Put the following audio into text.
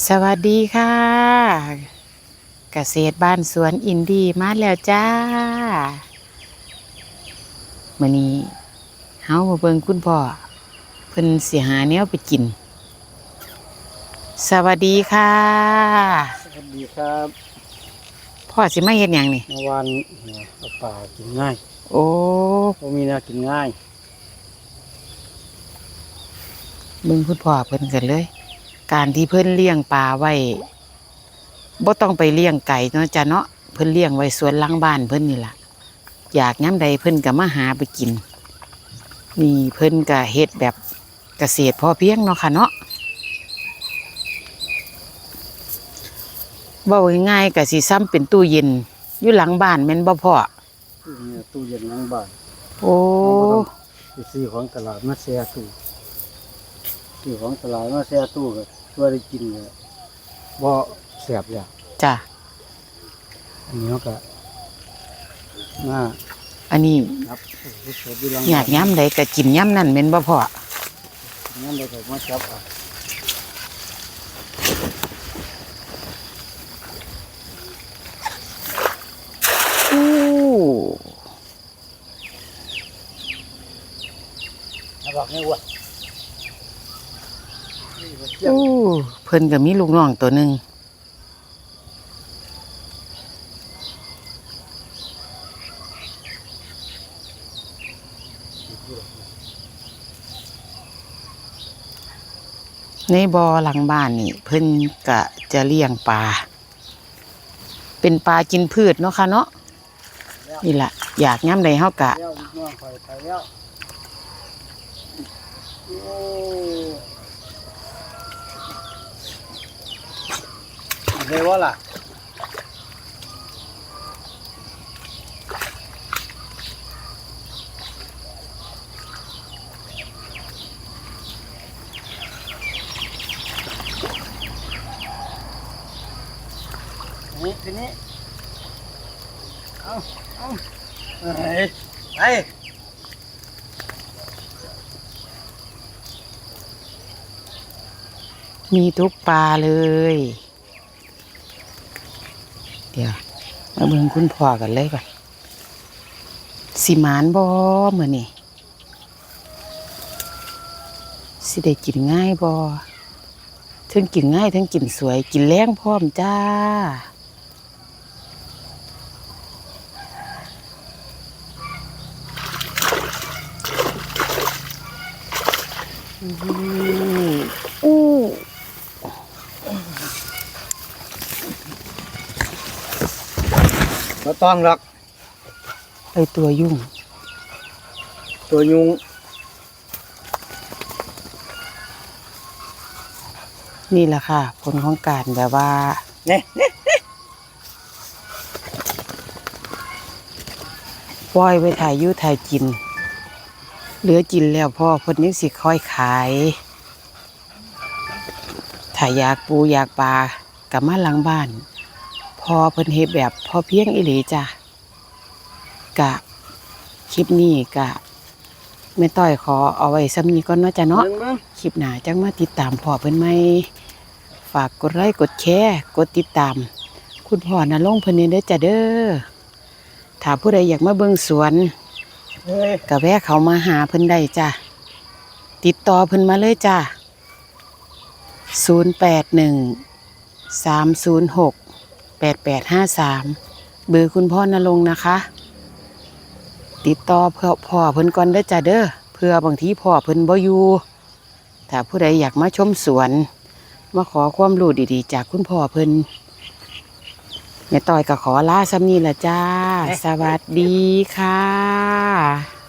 สวัสดีค่ะ เกษตรบ้านสวนอินดี้มาแล้วจ้ามื่อนี้เฮามาเบิ่งคุณพ่อเพิ่นเสียหาแนวไปกิน สวัสดีค่ะ สวัสดีครับพ่อสิมาเฮ็ดหยังนี่เมื่อวานเนี่ยเอาปลากินง่ายโอ้เพราะมีแนวกินง่าย เบิ่งคุณพ่อเพิ่นกันเลย การที่เพิ่นเลี้ยงปลาไว้บ่ต้องไปเลี้ยงไก่เนาะจ้ะเนาะเพิ่นเลี้ยงไว้สวนหลังบ้านเพิ่นนี่ล่ะ อยากย้ำใดเพิ่นก็มาหาไปกินนี่เพิ่นก็เฮ็ดแบบเกษตรพอเพียงเนาะค่ะเนาะเว้าง่ายๆก็สิซ้ำเป็นตู้เย็นอยู่หลังบ้านแม่นบ่พ่อเนี่ยตู้เย็นนั่งบ้านโอ้ไปซื้อของตลาดมาแช่ตู้ซื้อของตลาดมาแช่ตู้ก็ ตัวได้กินเลยบ่แสบเลยจ้ะอันนี้เขาก็มาอันนี้นับสดๆอยู่หลังอยากย้ำใดก็กินย้ำนั่นแม่นบ่พ่องั้นเราก็มาจับเอาอู้เอาบอกให้อ้วน นี่ก็เจียงอู้เพิ่นก็มีลูกน้องตัวหนึ่งในบ่อหลังบ้านนี่ เพิ่นก็จะเลี้ยงปลา เป็นปลากินพืชเนาะค่ะเนาะนี่ละอยากย้ำใดเฮากะแล้วกน้องคอยไปแล้วโอ้เดี๋ย ว่าล่ะนี่ทีนี้ เอาเอาเฮ้ยไปมีทุกปลาเลย เดี๋ยวมาเบิ่งคุณพ่อกันเลยก่อนสิมานบ่เหมือนนี่สิได้กินง่ายบ่ถึงกินง่ายถึงกินสวยกินแรงพร้อมจ้าอู้ มาต้องหรอกไอตัวยุ่ง ตัวยุงนี่แหละค่ะ ผลของการแบบว่าเนี่ยปล่อยไว้ถ่ายอยูถ่ายกิน เหลือกินแล้วพ่อเพิ่นยังสิค่อยขายถ้าอยากปูอยากปลากลับมาหลังบ้าน พอเพิ่นเฮ็ดแบบพอเพียงอีหลีจ้ะกะคลิปนี้กะแม่ต้อยขอเอาไว้ซ้ำนี้ก่อนเนาะจ้ะเนาะเบิ่งเบิ่งคลิปหน้าจังมาติดตามพ่อเพิ่นไหมฝากกดไลค์กดแชร์กดติดตาม คุณพ่อนะลงค์เพิ่นนี่เด้อจ้ะเด้อถ้าผู้ใดอยากมาเบิ่งสวนเฮ้ยก็แวะเขามาหาเพิ่นได้จ้ะติดต่อเพิ่นมาเลยจ้ะ081 306 8853 เบอร์คุณพ่อนรงค์นะคะ ติดต่อเพื่อพ่อเพิ่นก่อนเด้อจ้ะเด้อเพื่อบางทีพ่อเพิ่นบ่อยู่ถ้าผู้ใดอยากมาชมสวน มาขอความรู้ดีๆ จากคุณพ่อเพิ่นแม่ต้อยก็ขอลาซ้ำนี้ละจ้า สวัสดีค่ะ